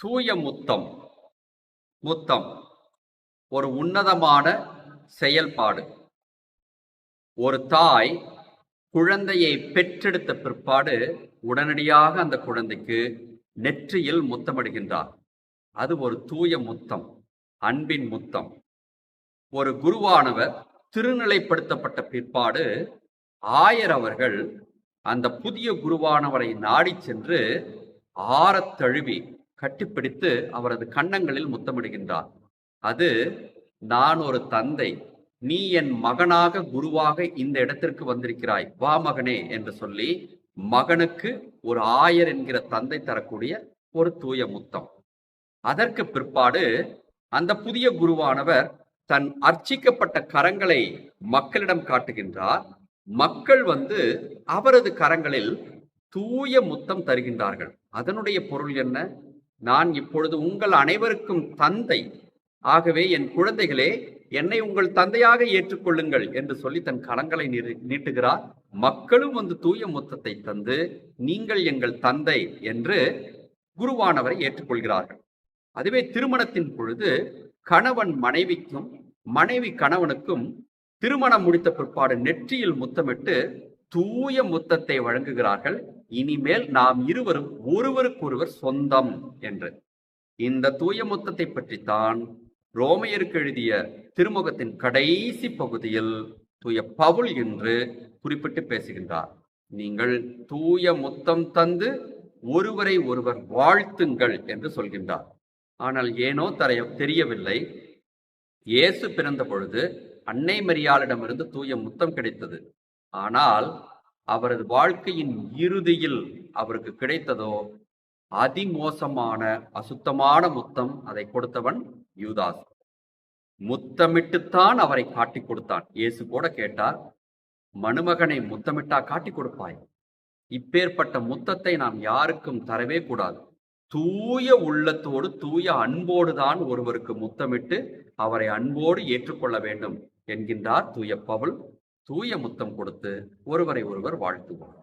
தூய முத்தம். முத்தம் ஒரு உன்னதமான செயல்பாடு. ஒரு தாய் குழந்தையை பெற்றெடுத்த பிற்பாடு உடனடியாக அந்த குழந்தைக்கு நெற்றியில் முத்தமிடுகின்றார். அது ஒரு தூய முத்தம் அன்பின் முத்தம். ஒரு குருவானவர் திருநிலைப்படுத்தப்பட்ட பிற்பாடு ஆயர் அவர்கள் அந்த புதிய குருவானவரை நாடி சென்று ஆறத்தழுவி கட்டிப்பிடித்து அவரது கன்னங்களில் முத்தமிடுகின்றார். அது நான் ஒரு தந்தை நீ என் மகனாக குருவாக இந்த இடத்திற்கு வந்திருக்கிறாய் வா மகனே என்று சொல்லி மகனுக்கு ஒரு ஆயர் என்கிற தந்தை தரக்கூடிய ஒரு தூய முத்தம். அதற்கு பிற்பாடு அந்த புதிய குருவானவர் தன் அர்ச்சிக்கப்பட்ட கரங்களை மக்களிடம் காட்டுகின்றார். மக்கள் வந்து அவரது கரங்களில் தூய முத்தம் தருகின்றார்கள். அதனுடைய பொருள் என்ன? நான் இப்பொழுது உங்கள் அனைவருக்கும் தந்தை. ஆகவே என் குழந்தைகளே என்னை உங்கள் தந்தையாக ஏற்றுக்கொள்ளுங்கள் என்று சொல்லி தன் கரங்களை நீட்டுகிறார். மக்களும் வந்து தூய முத்தத்தை தந்து நீங்கள் எங்கள் தந்தை என்று குருவானவரை ஏற்றுக்கொள்கிறார்கள். அதுவே திருமணத்தின் பொழுது கணவன் மனைவிக்கும் மனைவி கணவனுக்கும் திருமணம் முடித்த பிற்பாடு நெற்றியில் முத்தமிட்டு தூய முத்தத்தை வழங்குகிறார்கள். இனிமேல் நாம் இருவரும் ஒருவருக்கொருவர் சொந்தம் என்று. இந்த தூய முத்தத்தை பற்றித்தான் ரோமையருக்கு எழுதிய திருமுகத்தின் கடைசி பகுதியில் தூய பவுல் என்று குறிப்பிட்டு பேசுகின்றார். நீங்கள் தூய முத்தம் தந்து ஒருவரை ஒருவர் வாழ்த்துங்கள் என்று சொல்கின்றார். ஆனால் ஏனோ தரைய தெரியவில்லை. இயேசு பிறந்த பொழுது அன்னை மரியாளிடமிருந்து தூய முத்தம் கிடைத்தது. ஆனால் அவரது வாழ்க்கையின் இறுதியில் அவருக்கு கிடைத்ததோ அதிமோசமான அசுத்தமான முத்தம் அதை கொடுத்தவன் யூதாஸ். முத்தமிட்டுத்தான் அவரை காட்டிக் கொடுத்தான். இயேசு கூட கேட்டார் மணுமகனை முத்தமிட்டா காட்டிக் கொடுப்பாய்? இப்பேற்பட்ட முத்தத்தை நாம் யாருக்கும் தரவே கூடாது. தூய உள்ளத்தோடு தூய அன்போடு தான் ஒருவருக்கு முத்தமிட்டு அவரை அன்போடு ஏற்றுக்கொள்ள வேண்டும் என்கின்றார் தூய பவுல். தூய முத்தம் கொடுத்து ஒருவரை ஒருவர் வாழ்த்துவோம்.